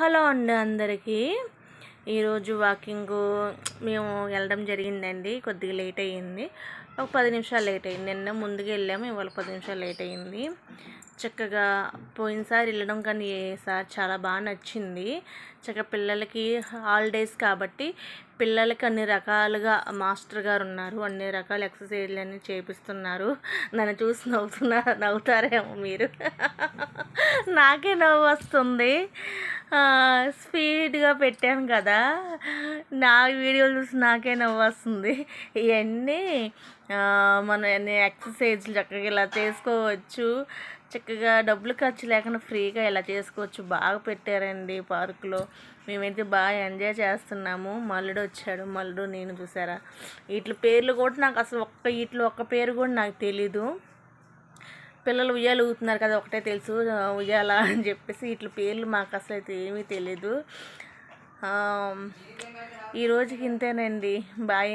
Hello అండి అందరికీ. ఈరోజు వాకింగ్ మేము వెళ్ళడం జరిగిందండి. కొద్దిగా లేట్ అయ్యింది. ఒక పది నిమిషాలు లేట్ అయింది నిన్న ముందుగా వెళ్ళాము ఇవాళ పది నిమిషాలు లేట్ అయ్యింది. చక్కగా పోయినసారి వెళ్ళడం కానీ సార్ చాలా బాగా నచ్చింది. చక్కగా పిల్లలకి హాలిడేస్ కాబట్టి పిల్లలకి అన్ని రకాలుగా మాస్టర్ గారు ఉన్నారు. అన్ని రకాల ఎక్సర్సైజ్లు అన్నీ చేపిస్తున్నారు. నన్ను చూసి నవ్వుతున్నారు నవ్వుతారేమో మీరు. నాకే నవ్వు వస్తుంది. స్పీడ్గా పెట్టాను కదా. నా వీడియోలు చూసి నాకే నవ్వు వస్తుంది ఇవన్నీ మనం అన్ని ఎక్సర్సైజ్లు చక్కగా ఇలా చేసుకోవచ్చు. చక్కగా డబ్బులు ఖర్చు లేకుండా ఫ్రీగా ఇలా చేసుకోవచ్చు. బాగా పెట్టారండి పార్కులో. మేమైతే బాగా ఎంజాయ్ చేస్తున్నాము. మల్లుడు వచ్చాడు. మల్లుడు నేను చూసారా? వీటి పేర్లు కూడా నాకు అసలు ఒక్క వీటిలో ఒక్క పేరు కూడా నాకు తెలీదు. పిల్లలు ఉయ్యాలు ఊతున్నారు కదా ఒకటే తెలుసు ఉయ్యాల అని చెప్పేసి వీటి పేర్లు మాకు అసలు అయితే ఏమీ తెలీదు. ఈ రోజుకి ఇంతేనండి. బాయ్